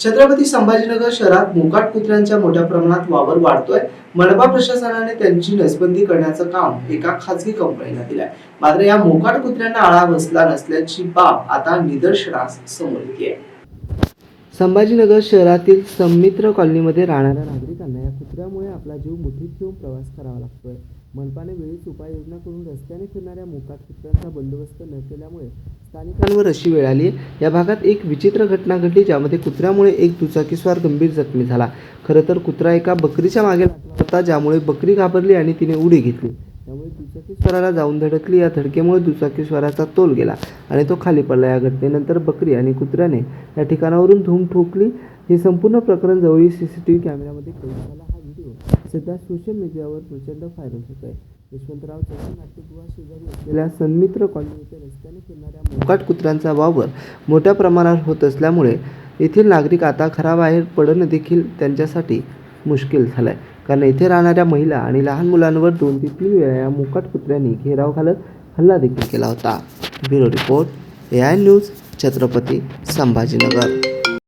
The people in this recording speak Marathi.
छत्रपती संभाजीनगर शहरात मोकाट कुत्र्यांच्या मोठ्या प्रमाणात वावर वाढतोय. मनपा प्रशासनाने त्यांची नसबंदी करण्याचं काम एका खासगी कंपनीला दिलंय. मात्र या मोकाट कुत्र्यांना आळा बसला नसल्याची बाब आता निदर्शनास समोर येते संभाजीनगर शहरातील संमित्र कॉलनीमध्ये राहणाऱ्या नागरिकांना या कुत्र्यामुळे आपला जीव मुठीत घेऊन प्रवास करावा लागतोय. मनपाने वेळीच उपाययोजना करून रस्त्याने फिरणाऱ्या मोकाट कुत्र्यांचा बंदोबस्त न केल्यामुळे स्थानिकांवर अशी वेळ आली या भागात एक विचित्र घटना घडली ज्यामध्ये कुत्र्यामुळे एक दुचाकीस्वार गंभीर जखमी झाला. खरं तर कुत्रा एका बकरीच्या मागे लागला होता ज्यामुळे बकरी घाबरली आणि तिने उडी घेतली. त्यामुळे दुचाकीस्वाराला जाऊन धडकली या धडकेमुळे दुचाकीस्वाराचा तोल गेला आणि तो खाली पडला. या घटनेनंतर बकरी आणि कुत्र्याने या ठिकाणावरून धूम ठोकली. हे संपूर्ण प्रकरण जवळील सी सी टी व्ही कॅमेऱ्यामध्ये कैद झाला. हा व्हिडिओ सध्या सोशल मीडियावर प्रचंड व्हायरल होत आहे. यशवंतराव चव्हाण नाट्यगृहा शेजारी असलेल्या सन्मित्र कॉलनी येथे रस्त्याने फिरणाऱ्या मोकाट कुत्र्यांचा वावर मोठ्या प्रमाणात होत असल्यामुळे येथील नागरिक आता घराबाहेर पडणं देखील त्यांच्यासाठी मुश्किल झालं आहे कारण येथे राहणाऱ्या महिला आणि लहान मुलांवर दोन ते तीन वेळा या मुकाट कुत्र्यांनी घेराव घालत हल्ला देखील केला होता. Bureau report A I news Chhatrapati Sambhajinagar.